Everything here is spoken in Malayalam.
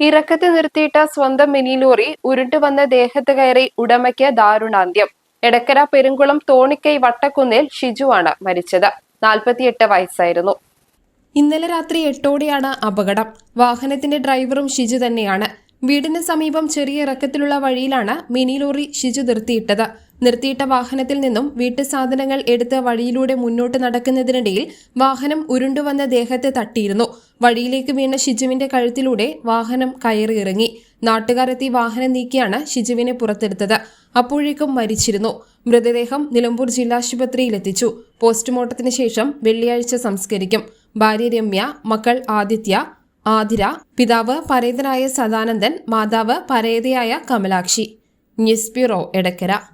ഇറക്കത്ത് നിർത്തിയിട്ട സ്വന്തം മിനി ലോറി ഉരുണ്ടുവന്ന ദേഹത്ത് കയറി ഉടമയ്ക്ക് ദാരുണാന്ത്യം. എടക്കര പെരുങ്കുളം തോണിക്കൈ വട്ടക്കുന്നിൽ ഷിജുവാണ് മരിച്ചത്. നാൽപ്പത്തിയെട്ട് വയസ്സായിരുന്നു. ഇന്നലെ രാത്രി എട്ടോടെയാണ് അപകടം. വാഹനത്തിന്റെ ഡ്രൈവറും ഷിജു തന്നെയാണ്. വീടിന് സമീപം ചെറിയ ഇറക്കത്തിലുള്ള വഴിയിലാണ് മിനി ലോറി ഷിജു നിർത്തിയിട്ടത്. നിർത്തിയിട്ട വാഹനത്തിൽ നിന്നും വീട്ടു സാധനങ്ങൾ എടുത്ത് വഴിയിലൂടെ മുന്നോട്ട് നടക്കുന്നതിനിടയിൽ വാഹനം ഉരുണ്ടുവന്ന ദേഹത്തെ തട്ടിയിരുന്നു. വഴിയിലേക്ക് വീണ ഷിജുവിന്റെ കഴുത്തിലൂടെ വാഹനം കയറിയിറങ്ങി നാട്ടുകാരെത്തി വാഹനം നീക്കിയാണ് ഷിജുവിനെ പുറത്തെടുത്തത്. അപ്പോഴേക്കും മരിച്ചിരുന്നു. മൃതദേഹം നിലമ്പൂർ ജില്ലാശുപത്രിയിൽ എത്തിച്ചു പോസ്റ്റ്മോർട്ടത്തിന് ശേഷം വെള്ളിയാഴ്ച സംസ്കരിക്കും. ഭാര്യ രമ്യ മക്കൾ ആദിത്യ ആതിര പിതാവ് പരേതനായ സദാനന്ദൻ മാതാവ് പരേതയായ Kamalakshi. News bureau Edakkara.